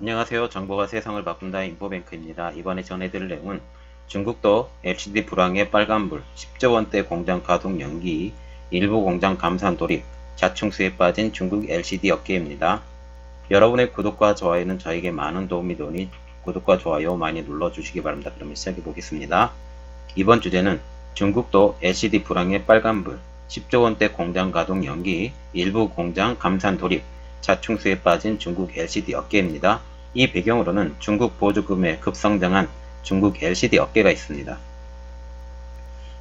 안녕하세요. 정보가 세상을 바꾼다 인포뱅크입니다. 이번에 전해드릴 내용은 중국도 LCD 불황의 빨간불, 10조 원대 공장 가동 연기, 일부 공장 감산 돌입, 자충수에 빠진 중국 LCD 업계입니다. 여러분의 구독과 좋아요는 저에게 많은 도움이 되니 구독과 좋아요 많이 눌러주시기 바랍니다. 그러면 시작해 보겠습니다. 이번 주제는 중국도 LCD 불황의 빨간불, 10조 원대 공장 가동 연기, 일부 공장 감산 돌입, 자충수에 빠진 중국 LCD 업계입니다. 이 배경으로는 중국 보조금에 급성장한 중국 LCD 업계가 있습니다.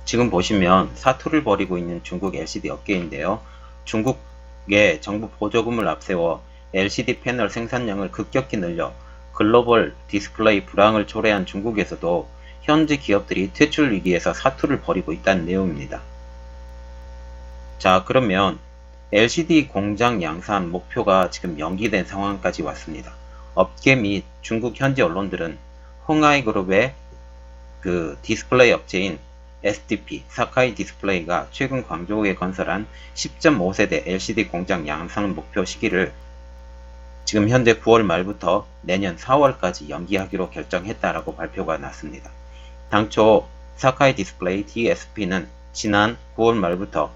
지금 보시면 사투를 벌이고 있는 중국 LCD 업계인데요. 중국의 정부 보조금을 앞세워 LCD 패널 생산량을 급격히 늘려 글로벌 디스플레이 불황을 초래한 중국에서도 현지 기업들이 퇴출 위기에서 사투를 벌이고 있다는 내용입니다. 자, 그러면 LCD 공장 양산 목표가 지금 연기된 상황까지 왔습니다. 업계 및 중국 현지 언론들은 홍하이 그룹의 그 디스플레이 업체인 SDP, 사카이 디스플레이가 최근 광저우에 건설한 10.5세대 LCD 공장 양산 목표 시기를 지금 현재 9월 말부터 내년 4월까지 연기하기로 결정했다라고 발표가 났습니다. 당초 사카이 디스플레이 DSP는 지난 9월 말부터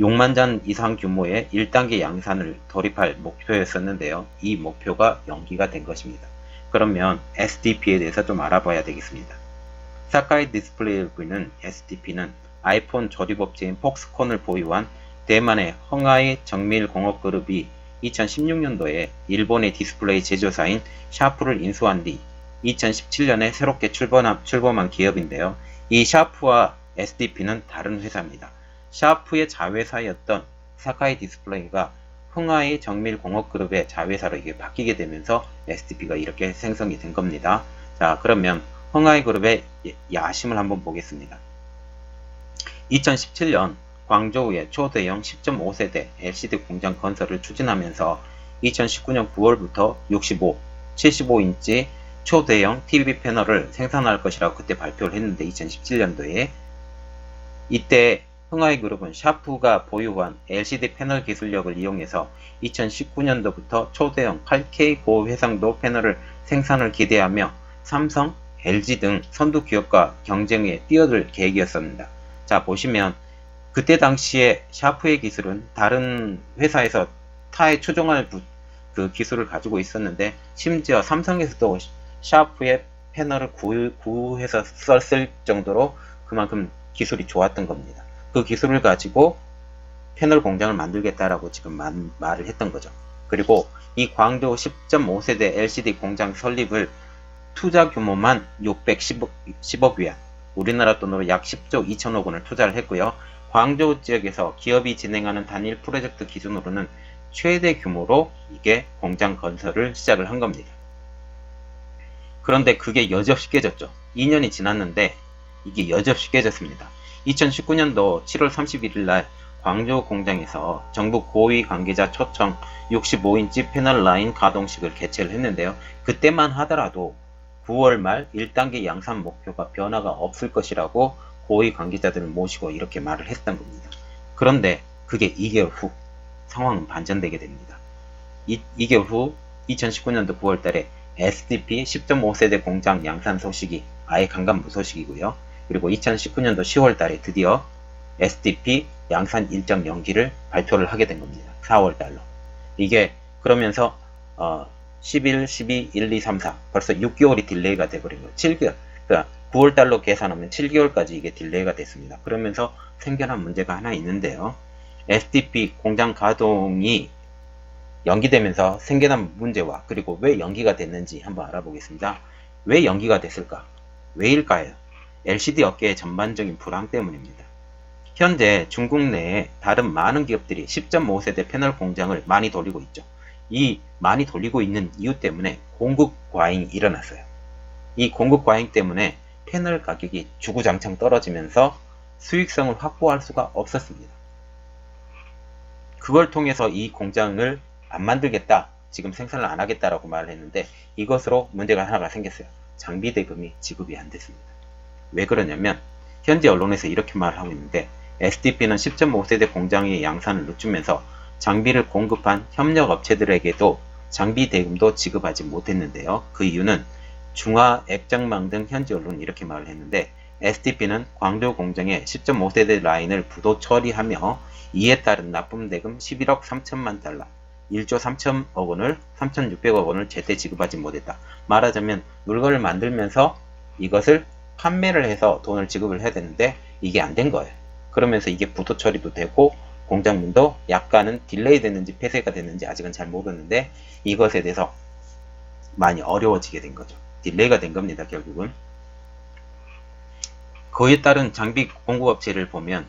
6만 잔 이상 규모의 1단계 양산을 돌입할 목표였었는데요. 이 목표가 연기가 된 것입니다. 그러면 SDP에 대해서 좀 알아봐야 되겠습니다. 사카이 디스플레이는 SDP는 아이폰 조립 업체인 폭스콘을 보유한 대만의 헝하이 정밀 공업 그룹이 2016년도에 일본의 디스플레이 제조사인 샤프를 인수한 뒤 2017년에 새롭게 출범한, 출범한 기업인데요. 이 샤프와 SDP는 다른 회사입니다. 샤프의 자회사였던 사카이 디스플레이가 흥하이 정밀공업그룹의 자회사로 이게 바뀌게 되면서 SDP가 이렇게 생성이 된 겁니다. 자, 그러면 흥하이 그룹의 야심을 한번 보겠습니다. 2017년 광저우에 초대형 10.5세대 LCD 공장 건설을 추진하면서 2019년 9월부터 65, 75인치 초대형 TV 패널을 생산할 것이라고 그때 발표를 했는데 2017년도에 이때 흥하이 그룹은 샤프가 보유한 LCD 패널 기술력을 이용해서 2019년도부터 초대형 8K 고해상도 패널을 생산을 기대하며 삼성, LG 등 선두 기업과 경쟁에 뛰어들 계획이었습니다. 자 보시면 그때 당시에 샤프의 기술은 다른 회사에서 타에 추종할 그 기술을 가지고 있었는데 심지어 삼성에서도 샤프의 패널을 구, 해서 썼을 정도로 그만큼 기술이 좋았던 겁니다. 그 기술을 가지고 패널 공장을 만들겠다라고 지금 만, 말을 했던 거죠. 그리고 이 광저우 10.5세대 LCD 공장 설립을 투자 규모만 610억 10억 위안, 우리나라 돈으로 약 10조 2천억 원을 투자를 했고요. 광저우 지역에서 기업이 진행하는 단일 프로젝트 기준으로는 최대 규모로 이게 공장 건설을 시작을 한 겁니다. 그런데 그게 여지없이 깨졌죠. 2년이 지났는데 이게 여지없이 깨졌습니다. 2019년도 7월 31일 날 광저우 공장에서 정부 고위 관계자 초청 65인치 패널 라인 가동식을 개최를 했는데요. 그때만 하더라도 9월 말 1단계 양산 목표가 변화가 없을 것이라고 고위 관계자들을 모시고 이렇게 말을 했던 겁니다. 그런데 그게 2개월 후 상황은 반전되게 됩니다. 이, 2개월 후 2019년도 9월 달에 SDP 10.5세대 공장 양산 소식이 아예 강간 무 소식이고요. 그리고 2019년도 10월 달에 드디어 SDP 양산 일정 연기를 발표를 하게 된 겁니다. 4월 달로. 이게 그러면서 어 11, 12, 1, 2, 3, 4 벌써 6개월이 딜레이가 돼버린 거예요. 7개월. 그러니까 9월 달로 계산하면 7개월까지 이게 딜레이가 됐습니다. 그러면서 생겨난 문제가 하나 있는데요. SDP 공장 가동이 연기되면서 생겨난 문제와 그리고 왜 연기가 됐는지 한번 알아보겠습니다. 왜 연기가 됐을까? 왜일까요? LCD 업계의 전반적인 불황 때문입니다. 현재 중국 내에 다른 많은 기업들이 10.5세대 패널 공장을 많이 돌리고 있죠. 이 많이 돌리고 있는 이유 때문에 공급 과잉이 일어났어요. 이 공급 과잉 때문에 패널 가격이 주구장창 떨어지면서 수익성을 확보할 수가 없었습니다. 그걸 통해서 이 공장을 안 만들겠다, 지금 생산을 안 하겠다라고 말을 했는데 이것으로 문제가 하나가 생겼어요. 장비 대금이 지급이 안 됐습니다. 왜 그러냐면 현지 언론에서 이렇게 말을 하고 있는데 SDP는 10.5세대 공장의 양산을 늦추면서 장비를 공급한 협력 업체들에게도 장비 대금도 지급하지 못했는데요. 그 이유는 중화 액정망 등 현지 언론 이렇게 말을 했는데 STP는 광주 공장의 10.5세대 라인을 부도 처리하며 이에 따른 납품 대금 11억 3천만 달러, 1조 3천억 원을 3,600억 원을 제때 지급하지 못했다. 말하자면 물건을 만들면서 이것을 판매를 해서 돈을 지급을 해야 되는데 이게 안 된 거예요. 그러면서 이게 부도 처리도 되고 공장문도 약간은 딜레이 됐는지 폐쇄가 됐는지 아직은 잘 모르는데 이것에 대해서 많이 어려워지게 된 거죠. 딜레이가 된 겁니다, 결국은. 그에 따른 장비 공급업체를 보면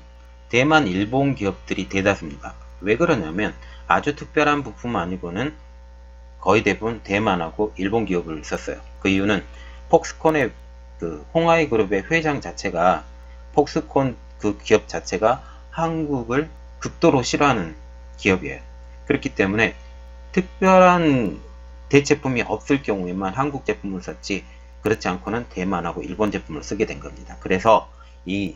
대만, 일본 기업들이 대다수입니다. 왜 그러냐면 아주 특별한 부품 아니고는 거의 대부분 대만하고 일본 기업을 썼어요. 그 이유는 폭스콘의 그 홍하이 그룹의 회장 자체가 폭스콘 그 기업 자체가 한국을 극도로 싫어하는 기업이에요. 그렇기 때문에 특별한 대체품이 없을 경우에만 한국 제품을 썼지 그렇지 않고는 대만하고 일본 제품을 쓰게 된 겁니다. 그래서 이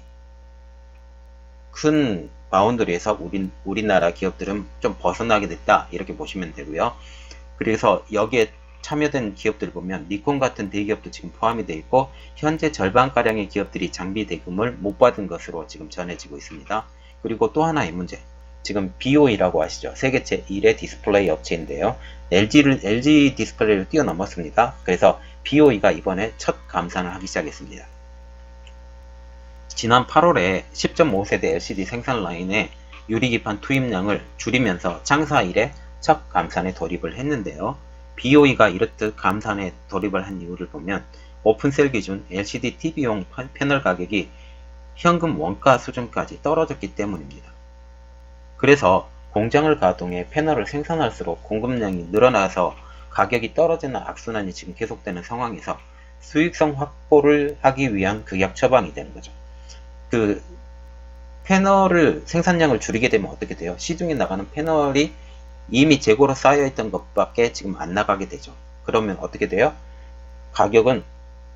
큰 바운더리에서 우리, 우리나라 기업들은 좀 벗어나게 됐다 이렇게 보시면 되고요. 그래서 여기에 참여된 기업들 보면 니콘 같은 대기업도 지금 포함이 되어 있고 현재 절반가량의 기업들이 장비 대금을 못 받은 것으로 지금 전해지고 있습니다. 그리고 또 하나의 문제 지금 BOE라고 아시죠? 세계체 1의 디스플레이 업체인데요. LG를, LG 디스플레이를 뛰어넘었습니다. 그래서 BOE가 이번에 첫 감산을 하기 시작했습니다. 지난 8월에 10.5세대 LCD 생산 라인의 유리기판 투입량을 줄이면서 창사 이래 첫 감산에 돌입을 했는데요. BOE가 이렇듯 감산에 돌입을 한 이유를 보면 오픈셀 기준 LCD TV용 패널 가격이 현금 원가 수준까지 떨어졌기 때문입니다. 그래서 공장을 가동해 패널을 생산할수록 공급량이 늘어나서 가격이 떨어지는 악순환이 지금 계속되는 상황에서 수익성 확보를 하기 위한 극약 처방이 되는 거죠. 그 패널을 생산량을 줄이게 되면 어떻게 돼요? 시중에 나가는 패널이 이미 재고로 쌓여있던 것밖에 지금 안 나가게 되죠. 그러면 어떻게 돼요? 가격은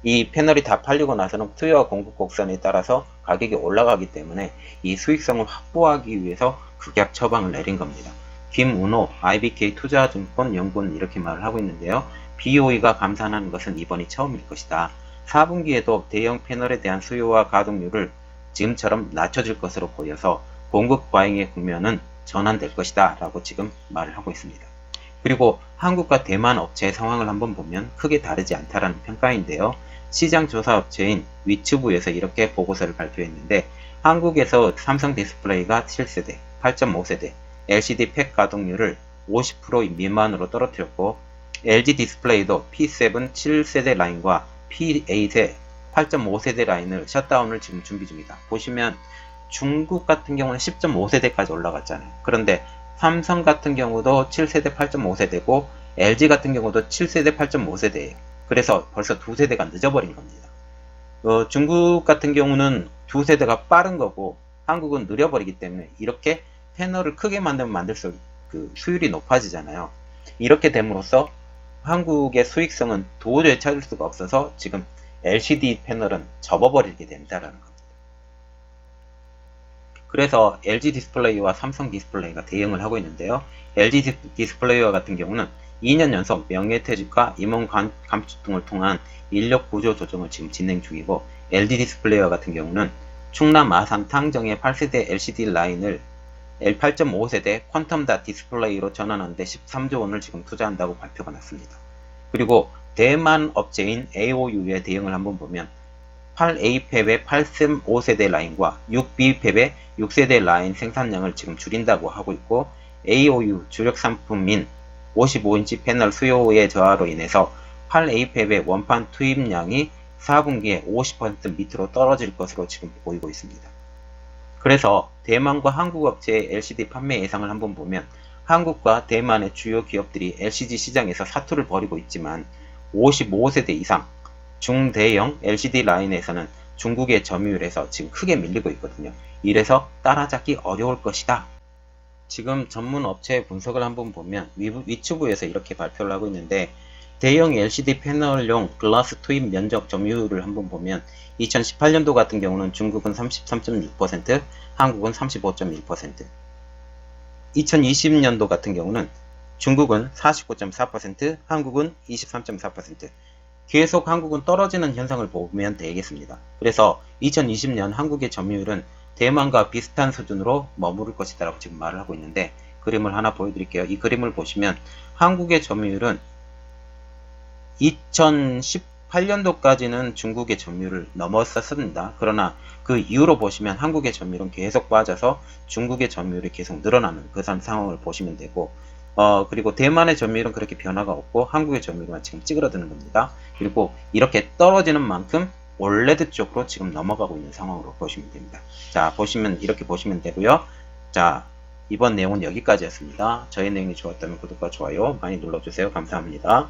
이 패널이 다 팔리고 나서는 수요와 공급 곡선에 따라서 가격이 올라가기 때문에 이 수익성을 확보하기 위해서 극약 처방을 내린 겁니다. 김운호 IBK 투자증권 연구원 이렇게 말을 하고 있는데요. BOE가 감산하는 것은 이번이 처음일 것이다. 4분기에도 대형 패널에 대한 수요와 가동률을 지금처럼 낮춰질 것으로 보여서 공급 과잉의 국면은 전환될 것이다 라고 지금 말을 하고 있습니다. 그리고 한국과 대만 업체의 상황을 한번 보면 크게 다르지 않다라는 평가인데요. 시장 조사 업체인 위츠부에서 이렇게 보고서를 발표했는데 한국에서 삼성 디스플레이가 7세대, 8.5세대, LCD 팩 가동률을 50% 미만으로 떨어뜨렸고 LG 디스플레이도 P7 7세대 라인과 P8의 8.5세대 라인을 셧다운을 지금 준비 중이다. 보시면 중국 같은 경우는 10.5세대까지 올라갔잖아요. 그런데 삼성 같은 경우도 7세대 8.5세대고 LG 같은 경우도 7세대 8.5세대예요. 그래서 벌써 두 세대가 늦어버린 겁니다. 어, 중국 같은 경우는 두 세대가 빠른 거고 한국은 느려버리기 때문에 이렇게 패널을 크게 만들면 만들수록 그 수율이 높아지잖아요. 이렇게 됨으로써 한국의 수익성은 도저히 찾을 수가 없어서 지금 LCD 패널은 접어버리게 된다라는 겁니다. 그래서 LG 디스플레이와 삼성 디스플레이가 대응을 하고 있는데요. LG 디스플레이와 같은 경우는 2년 연속 명예퇴직과 임원 감축 등을 통한 인력 구조 조정을 지금 진행 중이고 LG 디스플레이와 같은 경우는 충남 아산 탕정의 8세대 LCD 라인을 L8.5세대 퀀텀다 디스플레이로 전환하는데 13조 원을 지금 투자한다고 발표가 났습니다. 그리고 대만 업체인 AOU의 대응을 한번 보면 8A 팹의 8.5세대 라인과 6B 팹의 6세대 라인 생산량을 지금 줄인다고 하고 있고 AOU 주력 상품인 55인치 패널 수요의 저하로 인해서 8A 팹의 원판 투입량이 4분기에 50% 밑으로 떨어질 것으로 지금 보이고 있습니다. 그래서 대만과 한국 업체의 LCD 판매 예상을 한번 보면 한국과 대만의 주요 기업들이 LCD 시장에서 사투를 벌이고 있지만 55세대 이상 중대형 LCD 라인에서는 중국의 점유율에서 지금 크게 밀리고 있거든요. 이래서 따라잡기 어려울 것이다. 지금 전문 업체 분석을 한번 보면 위 추부에서 이렇게 발표를 하고 있는데 대형 LCD 패널용 글라스 투입 면적 점유율을 한번 보면 2018년도 같은 경우는 중국은 33.6%, 한국은 35.1%, 2020년도 같은 경우는 중국은 49.4%, 한국은 23.4%. 계속 한국은 떨어지는 현상을 보면 되겠습니다. 그래서 2020년 한국의 점유율은 대만과 비슷한 수준으로 머무를 것이다 라고 지금 말을 하고 있는데 그림을 하나 보여드릴게요. 이 그림을 보시면 한국의 점유율은 2018년도까지는 중국의 점유율을 넘었었습니다. 그러나 그 이후로 보시면 한국의 점유율은 계속 빠져서 중국의 점유율이 계속 늘어나는 그 상황을 보시면 되고 어, 그리고 대만의 점유율은 그렇게 변화가 없고 한국의 점유율만 지금 찌그러드는 겁니다. 그리고 이렇게 떨어지는 만큼 올레드 쪽으로 지금 넘어가고 있는 상황으로 보시면 됩니다. 자, 보시면 이렇게 보시면 되고요. 자, 이번 내용은 여기까지였습니다. 저희 내용이 좋았다면 구독과 좋아요 많이 눌러주세요. 감사합니다.